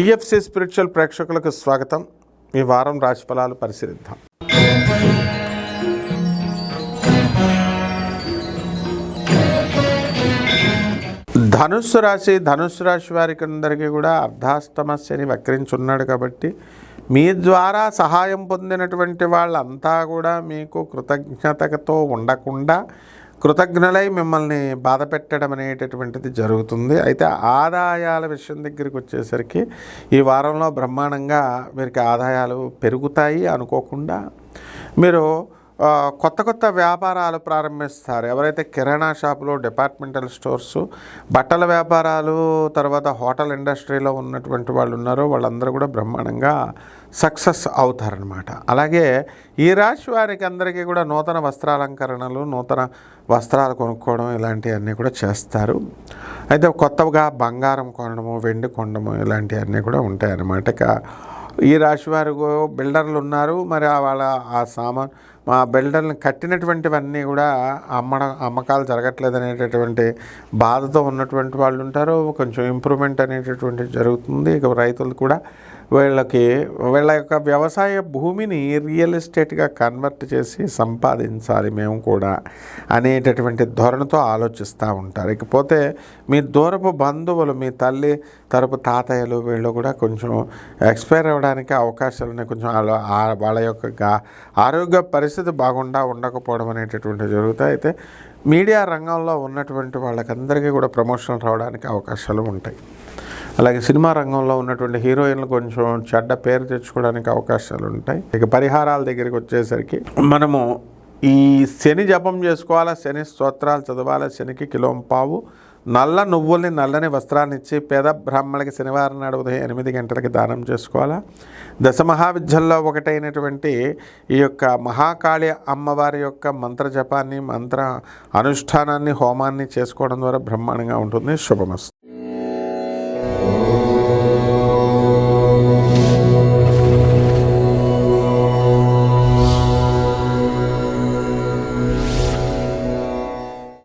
TFC spiritual ప్రేక్షకులకు స్వాగతం. ఈ వారం రాశిఫలాలు పరిశీలిద్దాం. ధనుస్సు రాశి ధనుస్సు రాశి వారికి అందరికీ కూడా అర్ధాష్టమ శని వక్రించున్నాడు కాబట్టి మీ ద్వారా సహాయం పొందినటువంటి వాళ్ళంతా కూడా మీకు కృతజ్ఞతతో ఉండకుండా కృతజ్ఞులై మిమ్మల్ని బాధ పెట్టడం అనేటటువంటిది జరుగుతుంది. అయితే ఆదాయాల విషయం దగ్గరికి వచ్చేసరికి ఈ వారంలో బ్రహ్మాండంగా వీరికి ఆదాయాలు పెరుగుతాయి అనుకోకుండా మీరు కొత్త కొత్త వ్యాపారాలు ప్రారంభిస్తారు. ఎవరైతే కిరాణా షాపులు డిపార్ట్మెంటల్ స్టోర్స్ బట్టల వ్యాపారాలు తర్వాత హోటల్ ఇండస్ట్రీలో ఉన్నటువంటి వాళ్ళు ఉన్నారో వాళ్ళందరూ కూడా బ్రహ్మాండంగా సక్సెస్ అవుతారనమాట అలాగే ఈ రాశి వారికి అందరికీ కూడా నూతన వస్త్రాలంకరణలు నూతన వస్త్రాలు కొనుక్కోవడం ఇలాంటివన్నీ కూడా చేస్తారు. అయితే కొత్తగా బంగారం కొనడము వెండి కొనడము ఇలాంటివన్నీ కూడా ఉంటాయన్నమాట. ఇక ఈ రాశి వారు బిల్డర్లు ఉన్నారు. మరి ఆ వాళ్ళ ఆ సామాన్ మా బిల్డర్లను కట్టినటువంటివన్నీ కూడా అమ్మడం అమ్మకాలు జరగట్లేదు అనేటటువంటి బాధతో ఉన్నటువంటి వాళ్ళు ఉంటారు. కొంచెం ఇంప్రూవ్మెంట్ అనేటటువంటిది జరుగుతుంది. ఇక రైతులు కూడా వీళ్ళకి వీళ్ళ యొక్క వ్యవసాయ భూమిని రియల్ ఎస్టేట్గా కన్వర్ట్ చేసి సంపాదించాలి మేము కూడా అనేటటువంటి ధోరణితో ఆలోచిస్తూ ఉంటారు. ఇకపోతే మీ దూరపు బంధువులు మీ తల్లి తరపు తాతయ్యలు వీళ్ళు కూడా కొంచెం ఎక్స్పైర్ అవ్వడానికి అవకాశాలు ఉన్నాయి. కొంచెం వాళ్ళ యొక్క ఆరోగ్య పరిస్థితి పరిస్థితి బాగుండా ఉండకపోవడం అనేటటువంటి జరుగుతాయి. అయితే మీడియా రంగంలో ఉన్నటువంటి వాళ్ళకందరికీ కూడా ప్రమోషన్ రావడానికి అవకాశాలు ఉంటాయి. అలాగే సినిమా రంగంలో ఉన్నటువంటి హీరోయిన్లు కొంచెం చెడ్డ పేరు తెచ్చుకోవడానికి అవకాశాలు ఉంటాయి. ఇక పరిహారాల దగ్గరికి వచ్చేసరికి మనము ఈ శని జపం చేసుకోవాలా? శని స్తోత్రాలు చదవాలా? శనికి కిలోం పావు? నల్ల నువ్వుల్ని నల్లని వస్త్రాన్ని ఇచ్చి పేద బ్రాహ్మణులకి శనివారం నాడు ఉదయం ఎనిమిది గంటలకి దానం చేసుకోవాలా? దశ మహావిద్యల్లో ఒకటైనటువంటి ఈ యొక్క మహాకాళి అమ్మవారి యొక్క మంత్ర జపాన్ని మంత్ర అనుష్ఠానాన్ని హోమాన్ని చేసుకోవడం ద్వారా బ్రహ్మాండంగా ఉంటుంది. శుభమస్తు.